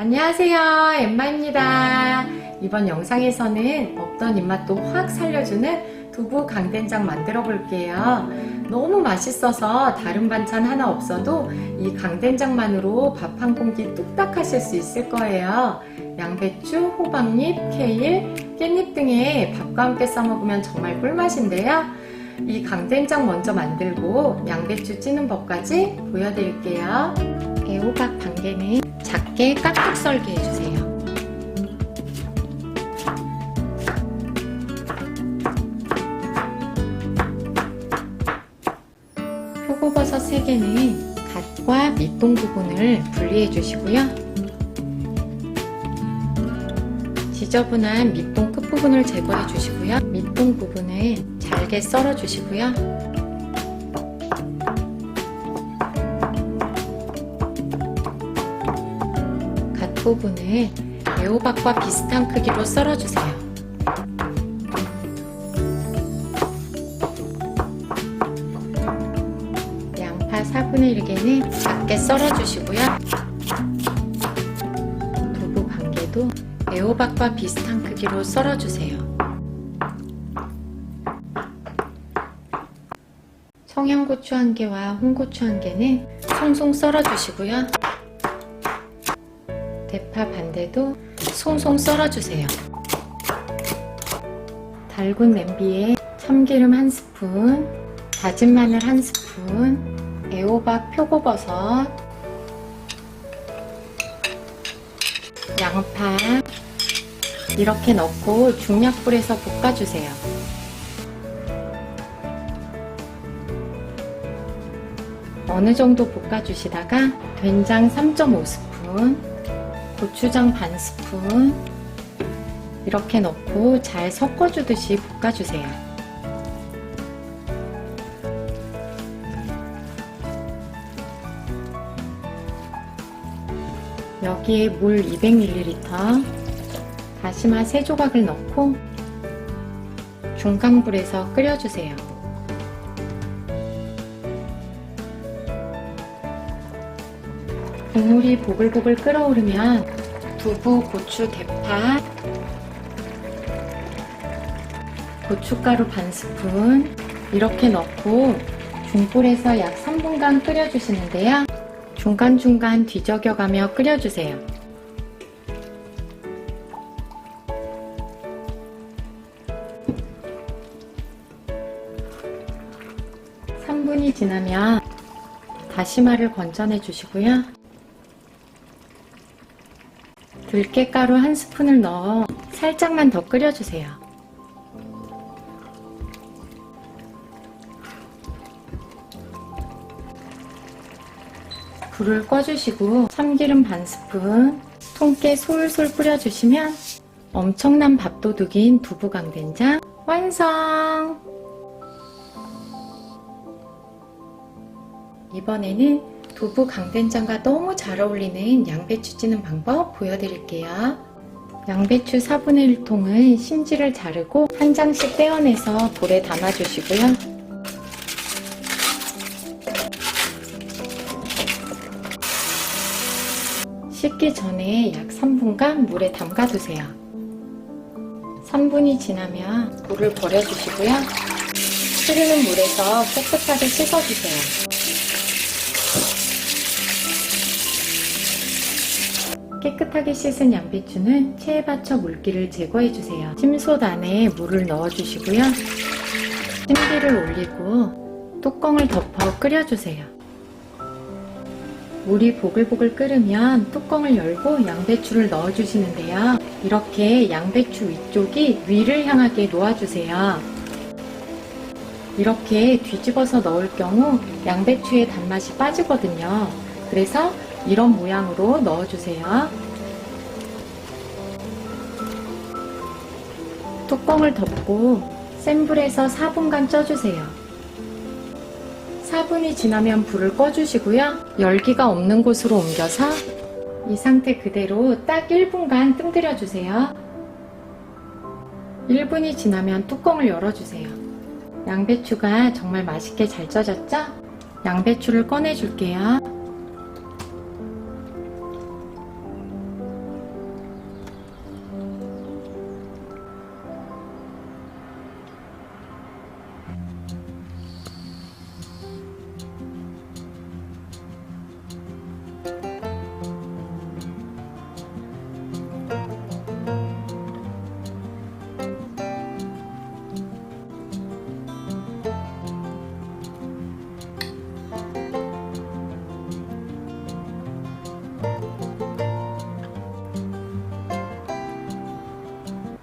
안녕하세요 엠마입니다. 이번 영상에서는 없던 입맛도 확 살려주는 두부 강된장 만들어 볼게요. 너무 맛있어서 다른 반찬 하나 없어도 이 강된장만으로 밥 한 공기 뚝딱 하실 수 있을 거예요. 양배추, 호박잎, 케일, 깻잎 등의 밥과 함께 싸먹으면 정말 꿀맛인데요. 이 강된장 먼저 만들고 양배추 찌는 법까지 보여드릴게요. 애 호박 반개는 작게 깍둑 썰게 해주세요. 표고버섯 3개는 갓과 밑동 부분을 분리해 주시고요. 지저분한 밑동 끝부분을 제거해 주시고요. 밑동 부분을 잘게 썰어 주시고요. 갓 부분을 애호박과 비슷한 크기로 썰어주세요. 양파 4분의 1개는 작게 썰어주시고요. 두부 반 개도 애호박과 비슷한 크기로 썰어주세요. 청양고추 한 개와 홍고추 한 개는 송송 썰어주시고요. 대파 반대도 송송 썰어주세요. 달군 냄비에 참기름 한 스푼, 다진 마늘 한 스푼, 애호박 표고버섯, 양파 이렇게 넣고 중약불에서 볶아주세요. 어느 정도 볶아주시다가 된장 3.5스푼, 고추장 반 스푼 이렇게 넣고 잘 섞어주듯이 볶아주세요. 여기에 물 200ml, 다시마 3조각을 넣고 중강불에서 끓여주세요. 국물이 보글보글 끓어오르면 두부, 고추, 대파, 고춧가루 반 스푼 이렇게 넣고 중불에서 약 3분간 끓여주시는데요. 중간중간 뒤적여가며 끓여주세요. 삼분이 지나면 다시마를 건져내 주시고요. 들깨가루 한 스푼을 넣어 살짝만 더 끓여주세요. 불을 꺼주시고 참기름 반 스푼, 통깨 솔솔 뿌려주시면 엄청난 밥도둑인 두부 강된장 완성! 이번에는 두부 강된장과 너무 잘 어울리는 양배추 찌는 방법 보여드릴게요. 양배추 4분의 1통은 심지를 자르고 한 장씩 떼어내서 볼에 담아주시고요. 씻기 전에 약 3분간 물에 담가두세요. 3분이 지나면 물을 버려주시고요. 흐르는 물에서 깨끗하게 씻어주세요. 깨끗하게 씻은 양배추는 체에 받쳐 물기를 제거해주세요. 찜솥 안에 물을 넣어주시고요. 찜기를 올리고 뚜껑을 덮어 끓여주세요. 물이 보글보글 끓으면 뚜껑을 열고 양배추를 넣어주시는데요. 이렇게 양배추 위쪽이 위를 향하게 놓아주세요. 이렇게 뒤집어서 넣을 경우 양배추의 단맛이 빠지거든요. 그래서 이런 모양으로 넣어주세요. 뚜껑을 덮고 센 불에서 4분간 쪄주세요. 4분이 지나면 불을 꺼주시고요. 열기가 없는 곳으로 옮겨서 이 상태 그대로 딱 1분간 뜸들여 주세요. 1분이 지나면 뚜껑을 열어주세요. 양배추가 정말 맛있게 잘 쪄졌죠? 양배추를 꺼내줄게요.